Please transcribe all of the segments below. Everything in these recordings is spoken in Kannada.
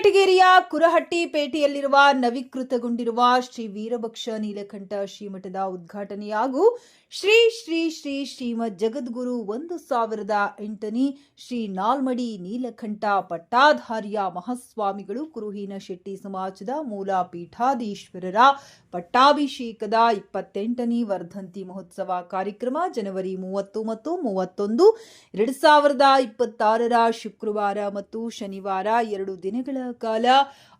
ಕುರಹಟ್ಟಿ ಪೇಟೆಯಲ್ಲಿರುವ ನವೀಕೃತಗೊಂಡಿರುವ ಶ್ರೀ ವೀರಭಕ್ಷ ನೀಲಕಂಠ ಶ್ರೀಮಠದ ಉದ್ಘಾಟನೆ ಹಾಗೂ ಶ್ರೀ ಶ್ರೀ ಶ್ರೀ ಶ್ರೀಮದ್ ಜಗದ್ಗುರು ಒಂದು ಸಾವಿರದ ಎಂಟನೇ ಶ್ರೀ ನಾಲ್ಮಡಿ ನೀಲಕಂಠ ಪಟ್ಟಾಧಾರ್ಯ ಮಹಾಸ್ವಾಮಿಗಳು ಕುರುಹಿನ ಶೆಟ್ಟಿ ಸಮಾಜದ ಮೂಲ ಪೀಠಾಧೀಶ್ವರರ ಪಟ್ಟಾಭಿಷೇಕದ ಇಪ್ಪತ್ತೆಂಟನೇ ವರ್ಧಂತಿ ಮಹೋತ್ಸವ ಕಾರ್ಯಕ್ರಮ ಜನವರಿ ಮೂವತ್ತು ಮತ್ತು ಮೂವತ್ತೊಂದು, ಎರಡು ಸಾವಿರದ ಇಪ್ಪತ್ತಾರರ ಶುಕ್ರವಾರ ಮತ್ತು ಶನಿವಾರ ಎರಡು ದಿನಗಳ ಕಾಲ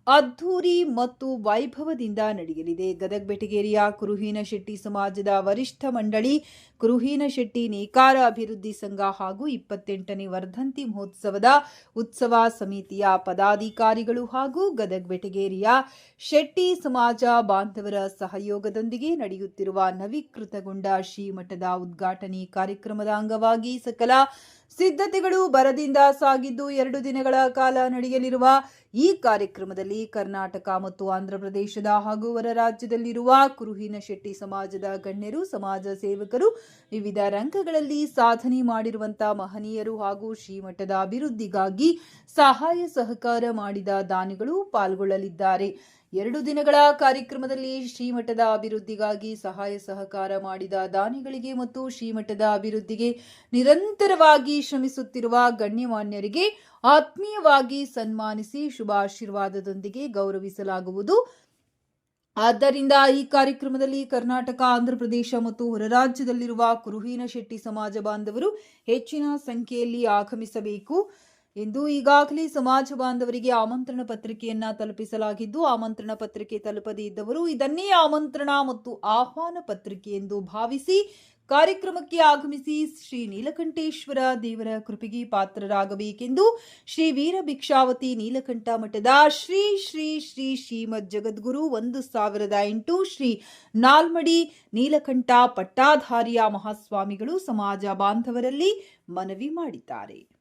ಅದ್ಧೂರಿ ಮತ್ತು ವೈಭವದಿಂದ ನಡೆಯಲಿದೆ. ಗದಗ ಬೆಟಗೇರಿಯ ಕುರುಹಿನ ಶೆಟ್ಟಿ ಸಮಾಜದ ವರಿಷ್ಠ ಮಂಡಳಿ, ಕುರುಹೀನ ಶೆಟ್ಟಿ ನೇಕಾರ ಅಭಿವೃದ್ಧಿ ಸಂಘ ಹಾಗೂ ಇಪ್ಪತ್ತೆಂಟನೇ ವರ್ಧಂತಿ ಮಹೋತ್ಸವದ ಉತ್ಸವ ಸಮಿತಿಯ ಪದಾಧಿಕಾರಿಗಳು ಹಾಗೂ ಗದಗ ಬೆಟಗೇರಿಯ ಶೆಟ್ಟಿ ಸಮಾಜ ಬಾಂಧವರ ಸಹಯೋಗದೊಂದಿಗೆ ನಡೆಯುತ್ತಿರುವ ನವೀಕೃತಗೊಂಡ ಶ್ರೀಮಠದ ಉದ್ಘಾಟನೆ ಕಾರ್ಯಕ್ರಮದ ಅಂಗವಾಗಿ ಸಕಲ ಸಿದ್ಧತೆಗಳು ಬರದಿಂದ ಸಾಗಿದ್ದು ಎರಡು ದಿನಗಳ ಕಾಲ ನಡೆಯಲಿರುವ ಈ ಕಾರ್ಯಕ್ರಮದಲ್ಲಿ ಕರ್ನಾಟಕ ಮತ್ತು ಆಂಧ್ರಪ್ರದೇಶದ ಹಾಗೂ ಹೊರ ರಾಜ್ಯದಲ್ಲಿರುವ ಕುರುಹಿನ ಶೆಟ್ಟಿ ಸಮಾಜದ ಗಣ್ಯರು, ಸಮಾಜ ಸೇವಕರು ವಿವಿಧ ರಂಗಗಳಲ್ಲಿ ಸಾಧನೆ ಮಾಡಿರುವಂತಹ ಮಹನೀಯರು ಹಾಗೂ ಶ್ರೀಮಠದ ಅಭಿವೃದ್ಧಿಗಾಗಿ ಸಹಾಯ ಸಹಕಾರ ಮಾಡಿದ ದಾನಿಗಳು ಪಾಲ್ಗೊಳ್ಳಲಿದ್ದಾರೆ. ಎರಡು ದಿನಗಳ ಕಾರ್ಯಕ್ರಮದಲ್ಲಿ ಶ್ರೀಮಠದ ಅಭಿವೃದ್ಧಿಗಾಗಿ ಸಹಾಯ ಸಹಕಾರ ಮಾಡಿದ ದಾನಿಗಳಿಗೆ ಮತ್ತು ಶ್ರೀಮಠದ ಅಭಿವೃದ್ಧಿಗೆ ನಿರಂತರವಾಗಿ ಶ್ರಮಿಸುತ್ತಿರುವ ಗಣ್ಯಮಾನ್ಯರಿಗೆ ಆತ್ಮೀಯವಾಗಿ ಸನ್ಮಾನಿಸಿ ಶುಭಾಶೀರ್ವಾದದೊಂದಿಗೆ ಗೌರವಿಸಲಾಗುವುದು. ಆದ್ದರಿಂದ ಈ ಕಾರ್ಯಕ್ರಮದಲ್ಲಿ ಕರ್ನಾಟಕ ಆಂಧ್ರಪ್ರದೇಶ ಮತ್ತು ಹೊರರಾಜ್ಯದಲ್ಲಿರುವ ಕುರುಹೀನ ಶೆಟ್ಟಿ ಸಮಾಜ ಬಾಂಧವರು ಹೆಚ್ಚಿನ ಸಂಖ್ಯೆಯಲ್ಲಿ ಆಗಮಿಸಬೇಕು. ಎಂದು ಈಗಾಗಲೇ ಸಮಾಜ ಬಾಂಧವರಿಗೆ ಆಮಂತ್ರಣ ಪತ್ರಿಕೆಯನ್ನ ತಲುಪಿಸಲಾಗಿದ್ದು, ಆಮಂತ್ರಣ ಪತ್ರಿಕೆ ತಲುಪದೇ ಇದ್ದವರು ಇದನ್ನೇ ಆಮಂತ್ರಣ ಮತ್ತು ಆಹ್ವಾನ ಪತ್ರಿಕೆ ಎಂದು ಭಾವಿಸಿ ಕಾರ್ಯಕ್ರಮಕ್ಕೆ ಆಗಮಿಸಿ ಶ್ರೀ ನೀಲಕಂಠೇಶ್ವರ ದೇವರ ಕೃಪೆಗೆ ಪಾತ್ರರಾಗಬೇಕೆಂದು ಶ್ರೀ ವೀರ ಭಿಕ್ಷಾವತಿ ನೀಲಕಂಠ ಮಠದ ಶ್ರೀ ಶ್ರೀ ಶ್ರೀ ಶ್ರೀಮದ್ ಜಗದ್ಗುರು ಒಂದು ಸಾವಿರದ ಎಂಟು ಶ್ರೀ ನಾಲ್ಮಡಿ ನೀಲಕಂಠ ಪಟ್ಟಾಧಾರಿಯ ಮಹಾಸ್ವಾಮಿಗಳು ಸಮಾಜ ಬಾಂಧವರಲ್ಲಿ ಮನವಿ ಮಾಡಿದ್ದಾರೆ.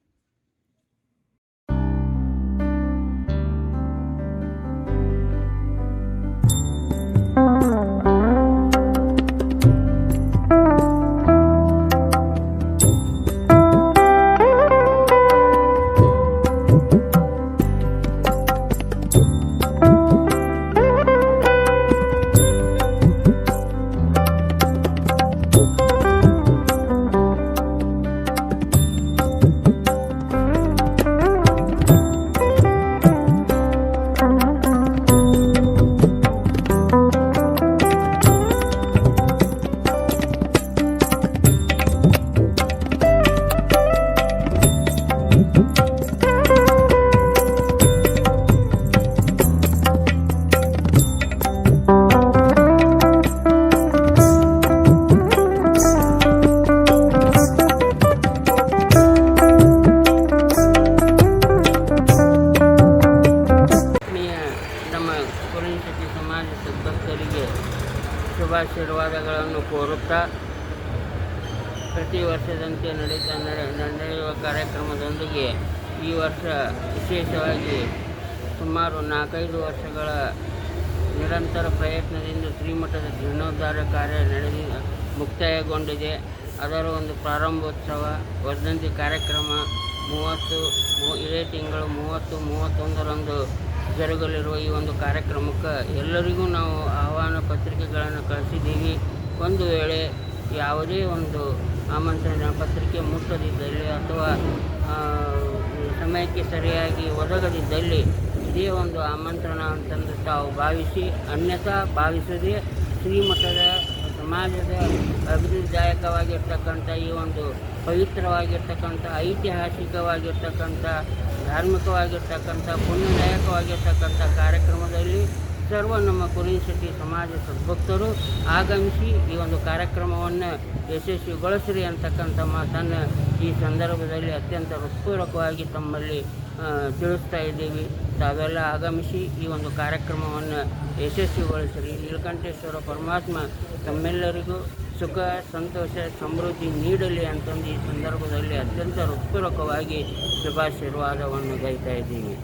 ಶುಭಾಶೀರ್ವಾದಗಳನ್ನು ಕೋರುತ್ತಾ ಪ್ರತಿ ವರ್ಷದಂತೆ ನಡೀತಾ ನಡೆ ನಡೆಯುವ ಕಾರ್ಯಕ್ರಮದೊಂದಿಗೆ ಈ ವರ್ಷ ವಿಶೇಷವಾಗಿ ಸುಮಾರು ನಾಲ್ಕೈದು ವರ್ಷಗಳ ನಿರಂತರ ಪ್ರಯತ್ನದಿಂದ ಶ್ರೀಮಠದ ಜೀರ್ಣೋದ್ಧಾರ ಕಾರ್ಯ ನಡೆದಿ ಮುಕ್ತಾಯಗೊಂಡಿದೆ. ಅದರ ಒಂದು ಪ್ರಾರಂಭೋತ್ಸವ, ವರ್ಧಂತಿ ಕಾರ್ಯಕ್ರಮ, ಮೂವತ್ತು ಮೂ- ಇದೇ ತಿಂಗಳು ಮೂವತ್ತು, ಮೂವತ್ತೊಂದರಂದು ಜರುಗಲಿರುವ ಈ ಒಂದು ಕಾರ್ಯಕ್ರಮಕ್ಕೆ ಎಲ್ಲರಿಗೂ ನಾವು ಆಹ್ವಾನ ಪತ್ರಿಕೆಗಳನ್ನು ಕಳಿಸಿದ್ದೀವಿ. ಒಂದು ವೇಳೆ ಯಾವುದೇ ಒಂದು ಆಮಂತ್ರಣ ಪತ್ರಿಕೆ ಮುಟ್ಟದಿದ್ದಲ್ಲಿ ಅಥವಾ ಸಮಯಕ್ಕೆ ಸರಿಯಾಗಿ ಒದಗದಿದ್ದಲ್ಲಿ ಇದೇ ಒಂದು ಆಮಂತ್ರಣ ಅಂತಂದು ತಾವು ಭಾವಿಸಿ, ಅನ್ಯಥಾ ಭಾವಿಸದೆ ಶ್ರೀಮಠದ ಸಮಾಜದ ಅಭಿವೃದ್ಧಿದಾಯಕವಾಗಿರ್ತಕ್ಕಂಥ ಈ ಒಂದು ಪವಿತ್ರವಾಗಿರ್ತಕ್ಕಂಥ ಐತಿಹಾಸಿಕವಾಗಿರ್ತಕ್ಕಂಥ ಧಾರ್ಮಿಕವಾಗಿರ್ತಕ್ಕಂಥ ಪುಣ್ಯದಾಯಕವಾಗಿರ್ತಕ್ಕಂಥ ಕಾರ್ಯಕ್ರಮದಲ್ಲಿ ಸರ್ವ ನಮ್ಮ ಕುರಿಶೆಟ್ಟಿ ಸಮಾಜ ಸದ್ಭಕ್ತರು ಆಗಮಿಸಿ ಈ ಒಂದು ಕಾರ್ಯಕ್ರಮವನ್ನು ಯಶಸ್ವಿಗೊಳಿಸ್ರಿ ಅಂತಕ್ಕಂಥ ಮಾತನ್ನು ಈ ಸಂದರ್ಭದಲ್ಲಿ ಅತ್ಯಂತ ಹೃತ್ಪೂರ್ವಕವಾಗಿ ತಮ್ಮಲ್ಲಿ ತಿಳಿಸ್ತಾ ಇದ್ದೀವಿ. ತಾವೆಲ್ಲ ಆಗಮಿಸಿ ಈ ಒಂದು ಕಾರ್ಯಕ್ರಮವನ್ನು ಯಶಸ್ವಿಗೊಳಿಸ್ರಿ. ನೀಲಕಂಠೇಶ್ವರ ಪರಮಾತ್ಮ ತಮ್ಮೆಲ್ಲರಿಗೂ ಸುಖ, ಸಂತೋಷ, ಸಮೃದ್ಧಿ ನೀಡಲಿ ಅಂತಂದು ಈ ಸಂದರ್ಭದಲ್ಲಿ ಅತ್ಯಂತ ಹೃತ್ಪೂರ್ವಕವಾಗಿ ಶುಭಾಶೀರ್ವಾದವನ್ನು ಗೈತಾ ಇದ್ದೀವಿ.